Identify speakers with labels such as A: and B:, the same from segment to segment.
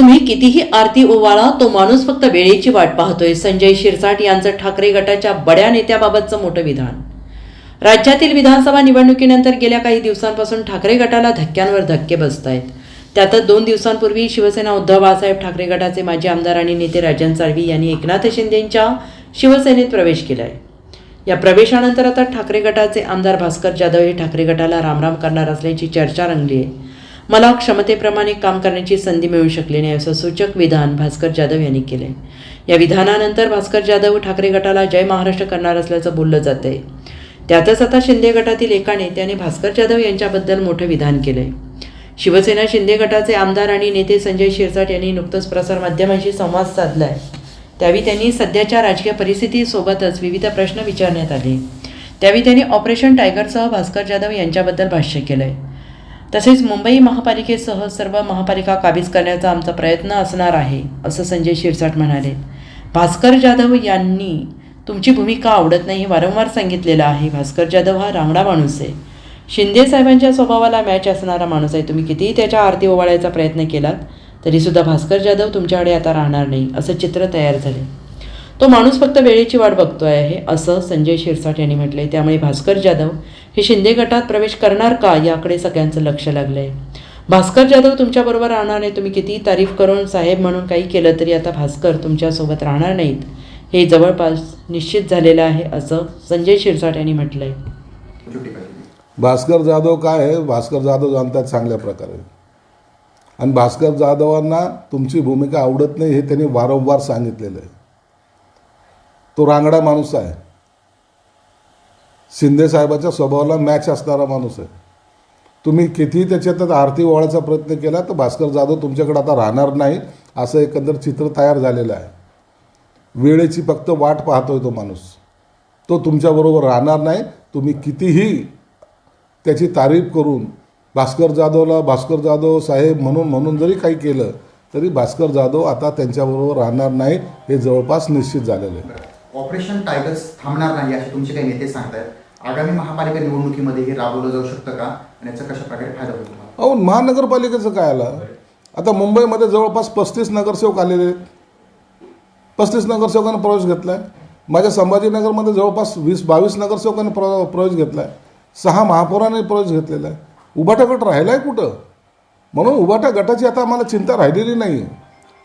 A: तुम्ही कितीही आरती ओवाळा तो माणूस फक्त वेळेची वाट पाहतोय. संजय शिरसाट यांचं ठाकरे गटाच्या बड्या नेत्याबाबतचं मोठं विधान. राज्यातील विधानसभा निवडणुकीनंतर गेल्या काही दिवसांपासून ठाकरे गटाला धक्क्यांवर धक्के बसत आहेत त्यातच दोन दिवसांपूर्वी शिवसेना उद्धव बाळासाहेब ठाकरे गटाचे माजी आमदार आणि नेते राजन साळवी यांनी एकनाथ शिंदेंच्या शिवसेनेत प्रवेश केला आहे या प्रवेशानंतर आता ठाकरे गटाचे आमदार भास्कर जाधव हे ठाकरे गटाला रामराम करणार असल्याची चर्चा रंगली आहे मला क्षमतेप्रमाणे काम करण्याची संधी मिळू शकली नाही असं सूचक विधान भास्कर जाधव यांनी केले. या विधानानंतर भास्कर जाधव ठाकरे गटाला जय महाराष्ट्र करणार असल्याचं बोललं जात आहे त्यातच आता शिंदे गटातील एका नेत्याने भास्कर जाधव यांच्याबद्दल मोठं विधान केलंय. शिवसेना शिंदे गटाचे आमदार आणि नेते संजय शिरसाट यांनी नुकतंच प्रसारमाध्यमांशी संवाद साधलाय. त्यावेळी त्यांनी सध्याच्या राजकीय परिस्थितीसोबतच विविध प्रश्न विचारण्यात आले. त्यावेळी त्यांनी ऑपरेशन टायगरसह भास्कर जाधव यांच्याबद्दल भाष्य केलं आहे तसेच मुंबई महापालिकेसह सर्व महापालिका काबीज करण्याचा आमचा प्रयत्न असणार आहे असं संजय शिरसाट म्हणाले. भास्कर जाधव यांनी तुमची भूमिका आवडत नाही हे वारंवार सांगितलेलं आहे. भास्कर जाधव हा रांगडा माणूस आहे. शिंदे साहेबांच्या स्वभावाला मॅच असणारा माणूस आहे. तुम्ही कितीही त्याच्या आरती ओवाळायचा प्रयत्न केलात तरीसुद्धा भास्कर जाधव तुमच्याकडे आता राहणार नाही असं चित्र तयार झाले. तो माणूस फक्त वेळेची वाट बघतो आहे असं संजय शिरसाट यांनी म्हटलंय. त्यामुळे भास्कर जाधव हे शिंदे गटात प्रवेश करणार का? याकडे सगळ्यांचं लक्ष लागलंय. भास्कर जाधव तुमच्याबरोबर राहणार नाही. तुम्ही कितीही तारीफ करून साहेब म्हणून काही केलं तरी आता भास्कर तुमच्यासोबत राहणार नाहीत. हे जवळपास निश्चित झालेलं आहे असं संजय शिरसाट यांनी म्हटलंय.
B: भास्कर जाधव काय आहे? भास्कर जाधव जाणतात चांगल्या प्रकारे. आणि भास्कर जाधवांना तुमची भूमिका आवडत नाही हे त्यांनी वारंवार सांगितलेलं आहे. तो रांगडा माणूस आहे. शिंदे साहेबाच्या स्वभावाला मॅच असणारा माणूस आहे. तुम्ही कितीही त्याच्यात आरती ओळायचा प्रयत्न केला तर भास्कर जाधव तुमच्याकडे आता राहणार नाही असं एकंदर चित्र तयार झालेलं आहे. वेळेची फक्त वाट पाहतोय तो माणूस. तो तुमच्याबरोबर राहणार नाही. तुम्ही कितीही त्याची तारीफ करून भास्कर जाधवला भास्कर जाधव साहेब म्हणून म्हणून जरी काही केलं तरी भास्कर जाधव आता त्यांच्याबरोबर राहणार नाही हे जवळपास निश्चित झालेलं आहे.
C: ऑपरेशन टायगर्स थांबणार नाही असे तुमचे काही नेते सांगतात आगामी महापालिका निवडणुकीमध्ये हे राबवलं जाऊ शकतं का? आणि याचा कशा प्रकारे फायदा होईल तुम्हाला?
B: अहो महानगरपालिकेचं काय आलं? आता मुंबईमध्ये जवळपास पस्तीस नगरसेवक आलेले आहेत. पस्तीस नगरसेवकांना प्रवेश घेतला आहे माझ्या संभाजीनगरमध्ये जवळपास वीस बावीस नगरसेवकांनी प्र प्रवेश घेतला आहे सहा महापौरांनी प्रवेश घेतलेला आहे. उभाटा गट राहिला आहे कुठं? म्हणून उभाटा गटाची आता आम्हाला चिंता राहिलेली नाही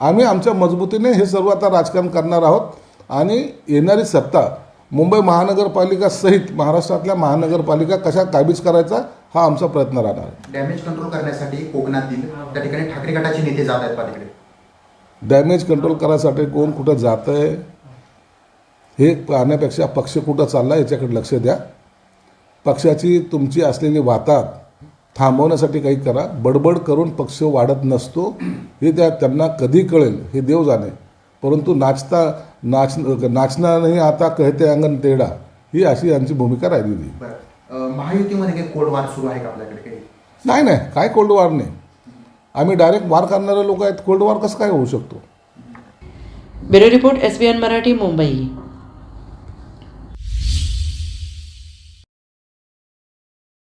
B: आम्ही आमच्या मजबूतीने हे सर्व आता राजकारण करणार आहोत आणि येणारी सत्ता मुंबई महानगरपालिका सहित महाराष्ट्रातल्या महानगरपालिका कशा काबीज करायचा हा आमचा प्रयत्न राहणार आहे.
C: डॅमेज कंट्रोल करण्यासाठी कोकणातील त्या ठिकाणी ठाकरे गटाचे नेते जात आहेत पालिकडे
B: डॅमेज कंट्रोल करायसाठी कोण कुठं जातं आहे हे पाहण्यापेक्षा पक्ष कुठं चालला याच्याकडे लक्ष द्या. पक्षाची तुमची असलेली वाताहत थांबवण्यासाठी काही करा. बडबड करून पक्ष वाढत नसतो हे त्या त्यांना कधी कळेल हे देव जाणे. परंतु नाचता नाच नाचना नाही आता कहते अंगण तेडा ही अशी यांची भूमिका
C: बरं. अं, महायुतीमध्ये काही कोल्ड वार सुरू आहे का आपल्याकडे काही?
B: नाही नाही. काय कोल्ड वॉर नाही. आम्ही डायरेक्ट वार करणारे लोक आहेत. कोल्ड वॉर कसं काय होऊ शकतो?
A: Bureau report S B N Marathi Mumbai.